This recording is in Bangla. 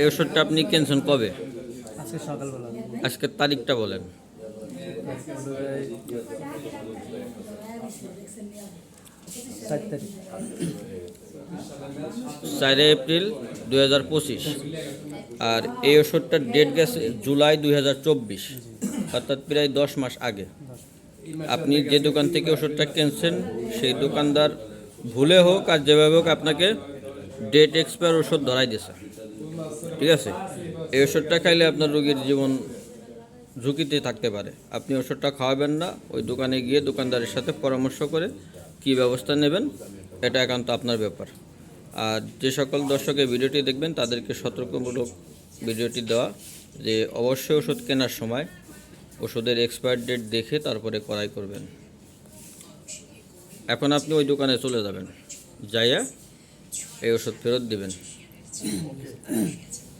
এই ওষুধটা আপনি কিনছেন কবে? আজকে সকালবেলা। আজকের তারিখটা বলেন। চার এপ্রিল দুই হাজার পঁচিশ। আর এই ওষুধটার ডেট গেছে জুলাই দুই হাজার চব্বিশ। অর্থাৎ প্রায় দশ মাস আগে। আপনি যে দোকান থেকে ওষুধটা কিনছেন সেই দোকানদার ভুলে হোক আর যেভাবে হোক আপনাকে ডেট এক্সপায়ার ওষুধ ধরাই দিয়েছে। ঠিক আছে? এই ওষুধটা খাইলে আপনার রোগীর জীবন ঝুঁকিতে থাকতে পারে। আপনি ওষুধটা খাওয়াবেন না ওই দোকানে গিয়ে দোকানদারের সাথে পরামর্শ করে কি ব্যবস্থা নেবেন এটা একান্ত আপনার ব্যাপার। আর যে সকল দর্শকের ভিডিওটি দেখবেন তাদেরকে সতর্কমূলক ভিডিওটি দেওয়া যে অবশ্যই ওষুধ কেনার সময় ওষুধের এক্সপায়ার ডেট দেখে তারপরে করাই করবেন। এখন আপনি ওই দোকানে চলে যাবেন যাইয়া এই ওষুধ ফেরত দিবেন।